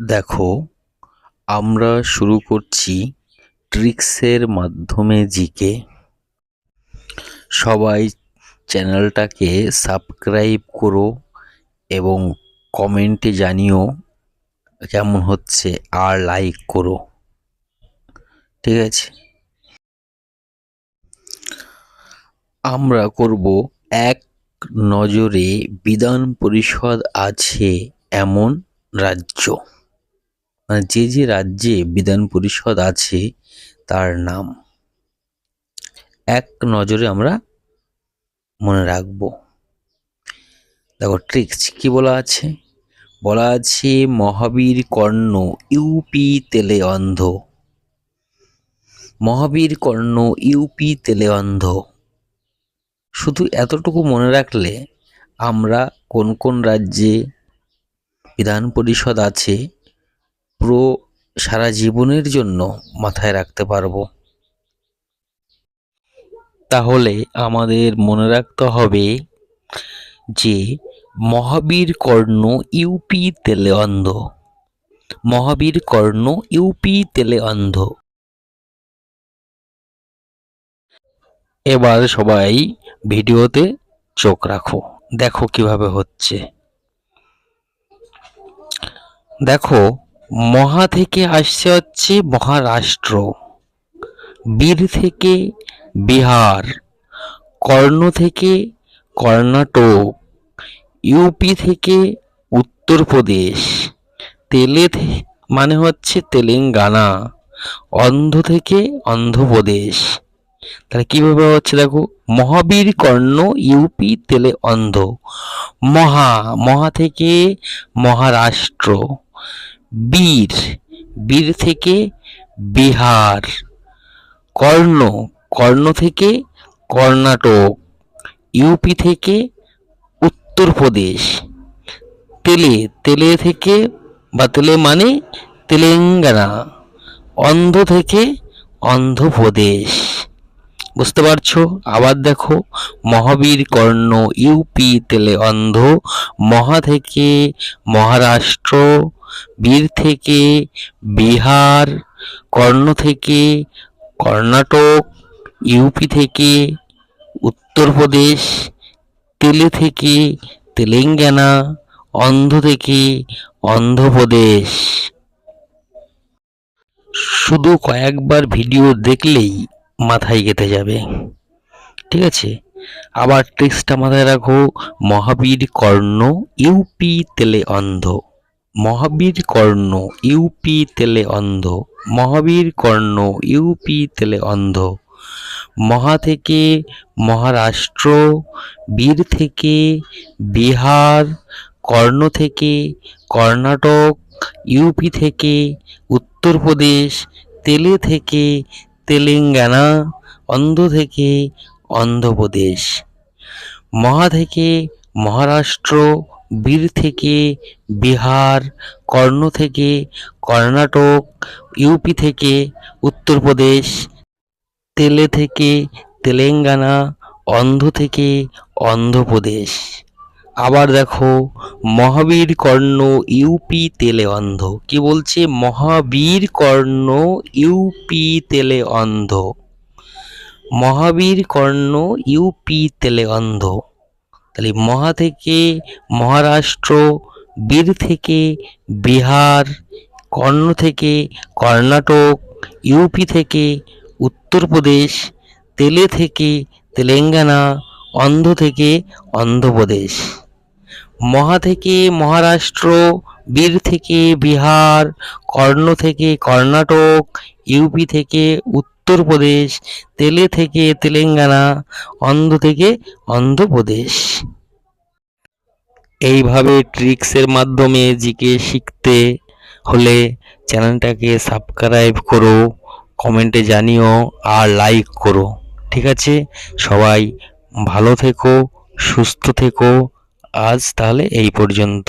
দেখো, আমরা শুরু করছি ট্রিক্সের মাধ্যমে জিকে। সবাই চ্যানেলটাকে সাবস্ক্রাইব করো এবং কমেন্টে জানিও কেমন হচ্ছে আর লাইক করো। ঠিক আছে? আমরা করব এক নজরে বিধান পরিষদ আছে এমন রাজ্য। মানে যে যে রাজ্যে বিধান পরিষদ আছে, তার নাম এক নজরে আমরা মনে রাখব। দেখো ট্রিক্স কি বলা আছে? বলা আছে, মহাবীর কর্ণ ইউপি তেলে অন্ধ। মহাবীর কর্ণ ইউপি তেলে অন্ধ। শুধু এতটুকু মনে রাখলে আমরা কোন কোন রাজ্যে বিধান পরিষদ আছে পুরো সারা জীবনের জন্য মাথায় রাখতে পারব। তাহলে আমাদের মনে রাখতে হবে যে মহাবীর কর্ণ ইউপি তেলে অন্ধ। মহাবীর কর্ণ ইউপি তেলে অন্ধ। এবার সবাই ভিডিওতে চোখ রাখো। দেখো কীভাবে হচ্ছে। দেখো মহা থেকে আসছে হচ্ছে মহারাষ্ট্র, বীর থেকে বিহার, কর্ণ থেকে কর্ণাটক ইউপি থেকে উত্তরপ্রদেশ, তেলে মানে হচ্ছে তেলেঙ্গানা অন্ধ্র থেকে অন্ধ্রপ্রদেশ তাহলে কীভাবে হচ্ছে দেখো, মহাবীর, কর্ণ ইউপি তেলে অন্ধ, মহা মহা থেকে মহারাষ্ট্র। বীর বীর থেকে বিহার, কর্ণ কর্ণ থেকে কর্ণাটক ইউপি থেকে উত্তরপ্রদেশ, তেলে তেলে থেকে, বা তেলে মানে তেলেঙ্গানা অন্ধ্র থেকে অন্ধ্রপ্রদেশ বুঝতে পারছ? আবার দেখো, মহাবীর কর্ণ ইউপি তেলে অন্ধ, মহা থেকে মহারাষ্ট্র, বীর থেকে বিহার, কর্ণ থেকে কর্ণাটক ইউপি থেকে উত্তরপ্রদেশ, তেলে থেকে তেলেঙ্গানা অন্ধ্র থেকে অন্ধ্রপ্রদেশ। শুধু কয়েকবার ভিডিও দেখলেই মাথায় গেঁথে যাবে। ঠিক আছে? আবার ট্রিক্সটা মাথায় রাখো, মহাবীর কর্ণ ইউপি তেলে অন্ধ। মহাবীর কর্ণ ইউপি তেলে অন্ধ। মহাবীর কর্ণ ইউপি তেলে অন্ধ। মহা থেকে মহারাষ্ট্র, বীর থেকে বিহার, কর্ণ থেকে কর্ণাটক ইউপি থেকে উত্তরপ্রদেশ, তেলে থেকে তেলেঙ্গানা অন্ধ্র থেকে অন্ধ্রপ্রদেশ মহা থেকে মহারাষ্ট্র, বীর থেকে বিহার, কর্ণ থেকে কর্ণাটক ইউপি থেকে উত্তরপ্রদেশ, তেলে থেকে তেলেঙ্গানা অন্ধ্র থেকে অন্ধ্রপ্রদেশ আবার দেখো, মহাবীর কর্ণ ইউপি তেলে অন্ধ। কি বলছে? মহাবীর কর্ণ ইউপি তেলে অন্ধ। মহাবীর কর্ণ ইউপি তেলে অন্ধ। তাহলে মহা থেকে মহারাষ্ট্র, বীর থেকে বিহার, কর্ণ থেকে কর্ণাটক ইউপি থেকে উত্তরপ্রদেশ, তেলে থেকে তেলেঙ্গানা, অন্ধ থেকে অন্ধ্রপ্রদেশ মহা থেকে মহারাষ্ট্র, বীর থেকে বিহার, কর্ণ থেকে কর্ণাটক, ইউপি থেকে উত্তরপ্রদেশ, তেলে থেকে তেলেঙ্গানা, অন্ধ্র থেকে অন্ধ্রপ্রদেশ। এইভাবে ট্রিক্সের মাধ্যমে জিকে শিখতে হলে চ্যানেলটাকে সাবস্ক্রাইব করো, কমেন্টে জানিও আর লাইক করো। ঠিক আছে? সবাই ভালো থেকো, সুস্থ থেকো। আজ তাহলে এই পর্যন্ত।